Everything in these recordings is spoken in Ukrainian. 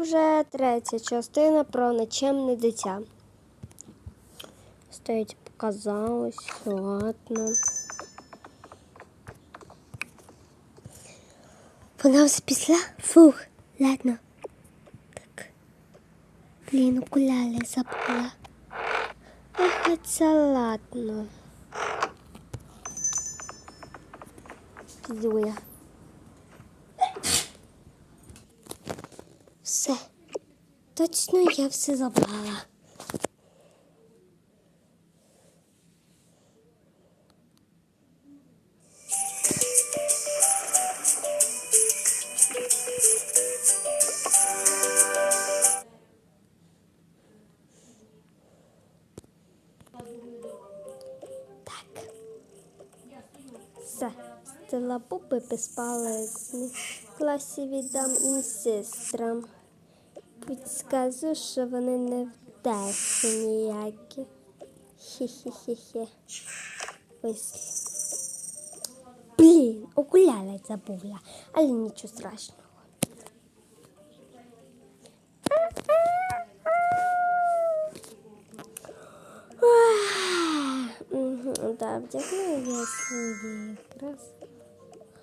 вже третя частина про нечемне дитя. Стоїть, показалось, ладно. Вже після? Фух, ладно. Так. Блін, окуляри забула. Ах, це ладно. Піду я. Все. Точно я все забрала. Все. Стела пупи безполезні. В класі віддам їм сестрам. Підскажу, що вони не вдасться ніякі. Хе-хе-хе-хе. Ось. Блін, окуляри забула, але нічого страшного. Да, вдягну я свої якраз.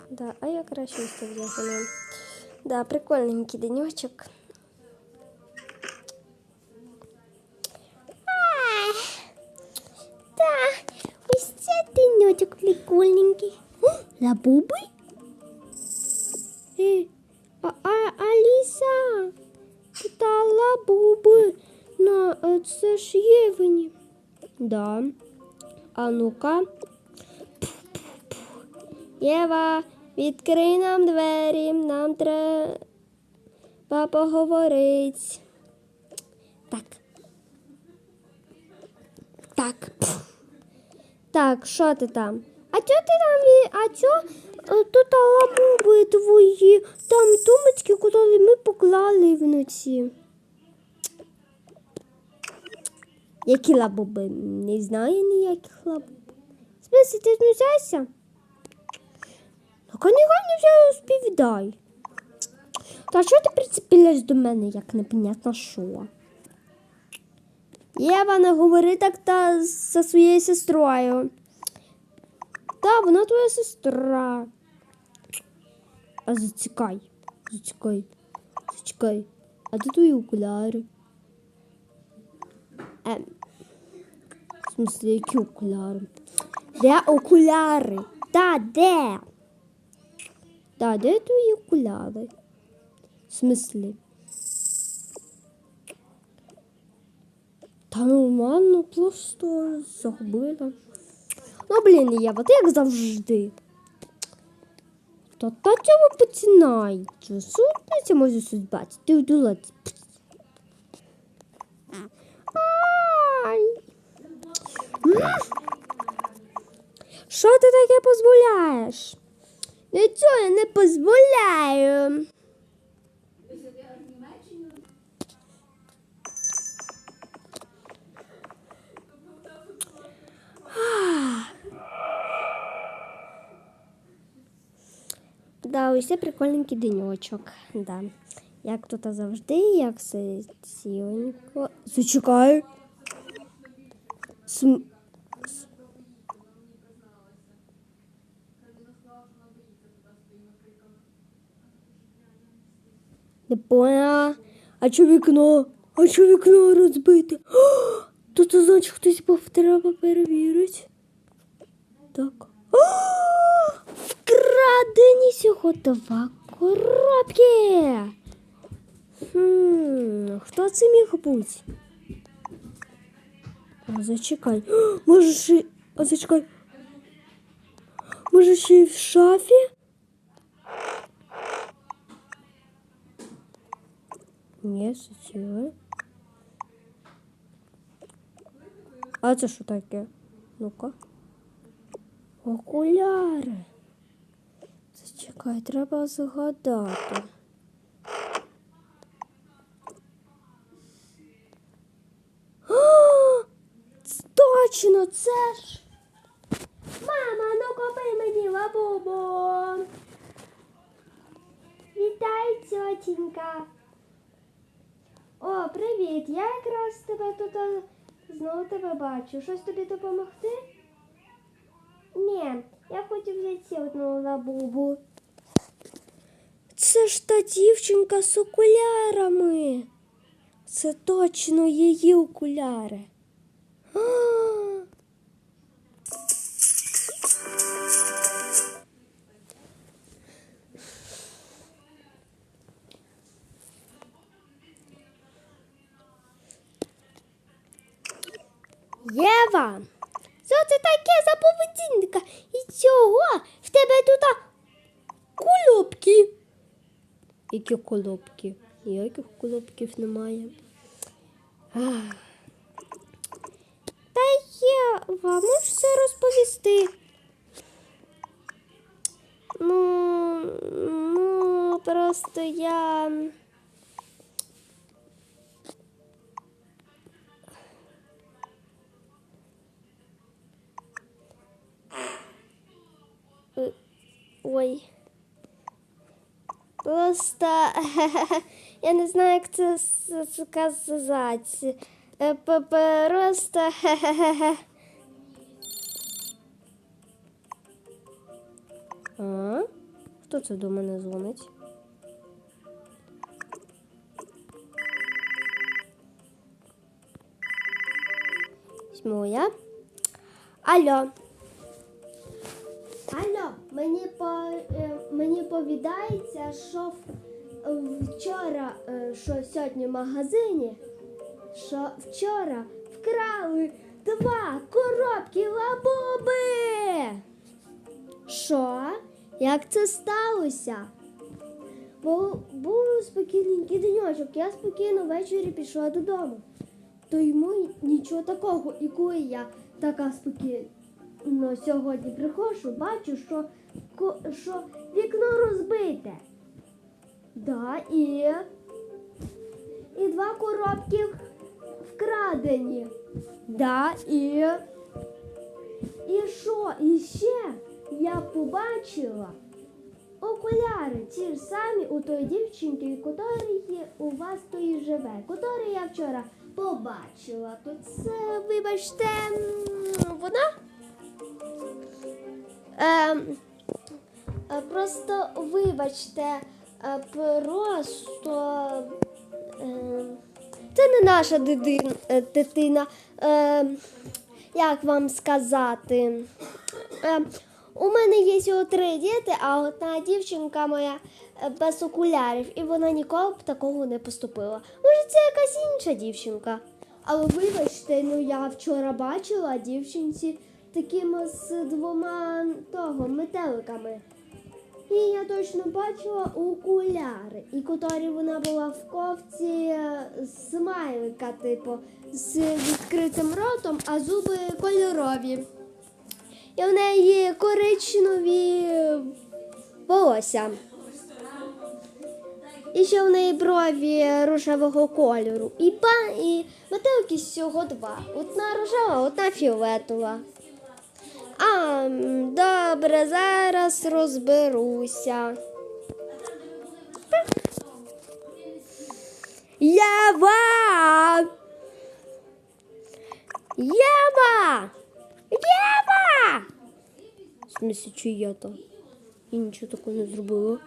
Да, а я краще це. Да, прикольненький денечок. Прикольненький. О, Лабуби? Е, а, а, Аліса, та лабуби. На, е, це ж Євені. Да. А ну-ка. Єва, відкрий нам двері, нам треба поговорити. Так. Так. Так, що ти там? А чо ти там? А чо е, тут лабуби твої? Там тумочки, куди ми поклали вночі. Які лабуби? Не знаю ніяких лабуб. В ти знущаєшся? Так а вже розповідай. Та що ти прицепилась до мене, як непонятно що? Єва, не говори так та зі своєю сестрою. Та, вона твоя сестра. А зачекай, зачекай, зачекай. А де твої окуляри? Ем. В смысле, які окуляри? Де окуляри? Та, де? Та, де твої окуляри? В смысле? Та нормально, просто загубила. Ну, блін, Єва, ти як завжди. Та та чого починається? Сутниця може щось. Ти вдула. Ай. Що ти таке дозволяєш? Нічого я не дозволяю. Да, ось прикольненький денечок. Да. Як тут завжди, як все сіленько. Зачекай. См... Не поняла. А чо вікно? А чо вікно розбите? То значить хтось був треба перевірити. Так. О, вкрадені всього два коробки. Хм, хто це міг бути? А, зачекай. О, Може ще... А зачекай. Може ще й в шафі? Ні, зачекай. А це що таке? Ну-ка. Окуляри. Зачекай, треба згадати. Ц- Точно, це ж. Мама, ну купи мені лабубу. Вітай, тьотінька. О, привіт! Я якраз тебе тут е, знову тебе бачу. Щось тобі допомогти? Ні, я хотів взяти одну лабубу. Це ж та дівчинка з окулярами. Це точно її окуляри. А! Єва, що це таке за поведінка? І цього в тебе тут а. Які колобки? Ніяких колобків немає. Та Єва, можеш все розповісти? Ну, ну, просто я. Ой. Просто я не знаю, як це сказати. Е, Просто А? Хто це до мене дзвонить? Візьму я. Алло. Алло, мені по мені повідається, що вчора, е, що сьогодні в магазині, що вчора вкрали два коробки лабуби. Що? Як це сталося? Бо був спокійненький денечок, я спокійно ввечері пішла додому. То йому нічого такого. І коли я така спокійно сьогодні приходжу, бачу, що, що вікно розбите. Да, і, і два коробки вкрадені. Да, і, і що? І ще я побачила окуляри, ті ж самі у тої дівчинки, якої у вас то і живе, котрі я вчора побачила. То це, вибачте, вона? Ем, просто вибачте, е, просто е, це не наша е, дитина. Е, як вам сказати? Е, у мене є всього три діти, а одна дівчинка моя е, без окулярів, і вона ніколи б такого не поступила. Може, це якась інша дівчинка. Але вибачте, ну я вчора бачила дівчинці такими з двома того метеликами. І я точно бачила окуляри, і котрі вона була в ковці смайлика, типу, з відкритим ротом, а зуби кольорові. І в неї коричневі волосся. І ще в неї брові рожевого кольору. І, па, і метелики всього два. Одна рожева, одна фіолетова. А, добре, зараз розберуся. Єва! Єва! Єва! В смысле, чи я то? Я нічого такого не зробила.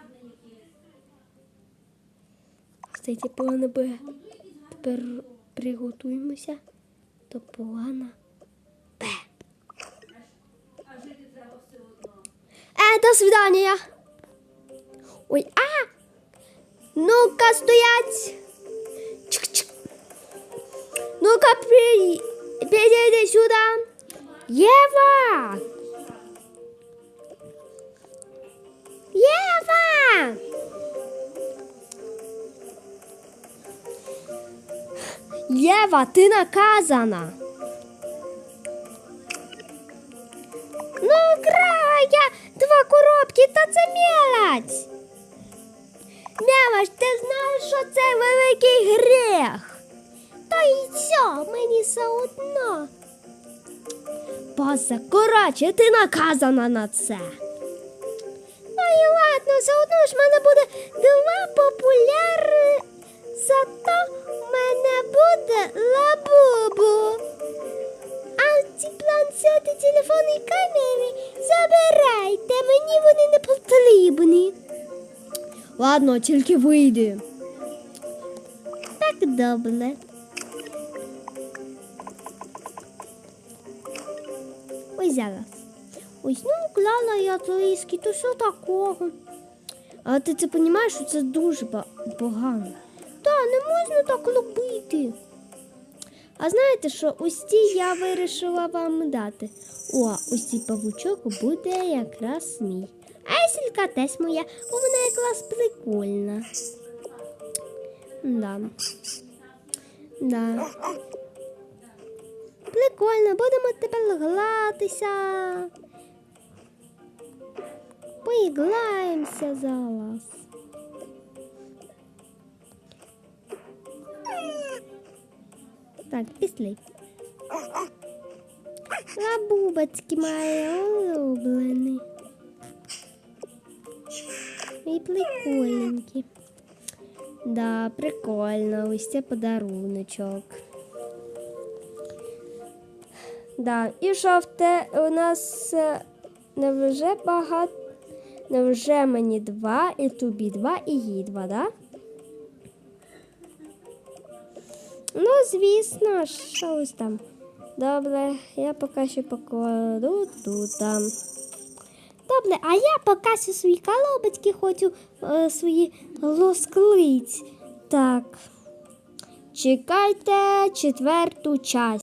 Кстати, план Б. Тепер приготуємося до плана Е, до свидания. Ой, а! Ну-ка, стоять! Чик-чик. Ну-ка, перейди сюда. Ева! Ева! Єва, ти наказана. Ну, крала я два коробки, та це мілець. Мелочь, ти знаєш, що це великий гріх. Та й все, мені все одно. Боже, коротше, ти наказана на це. Ну і ладно, все одно ж в мене буде два Ладно, тільки вийди. Так добре. Ось зараз. Ось, ну, клала я трішки, то що такого? А ти це розумієш, що це дуже погано. Та, не можна так робити. А знаєте що, ось ці я вирішила вам дати. О, ось цей павучок буде якраз мій. А сілька теж моя, бо вона якраз прикольна. Да. Да. Прикольно, будемо тепер гратися. Поіграємося зараз. Так, пішли. Лабубочки мої улюблені. І прикольненькі. Да, прикольно. Ось це подаруночок. Да, і жовте у нас е, невже багато. Невже мені два, і тобі два, і їй два, да? Ну, звісно, що ось там. Добре, я поки що покладу тут. там. Добре, а я покажу свої колобочки, хочу е, свої лосклиць. Так. Чекайте четверту часть.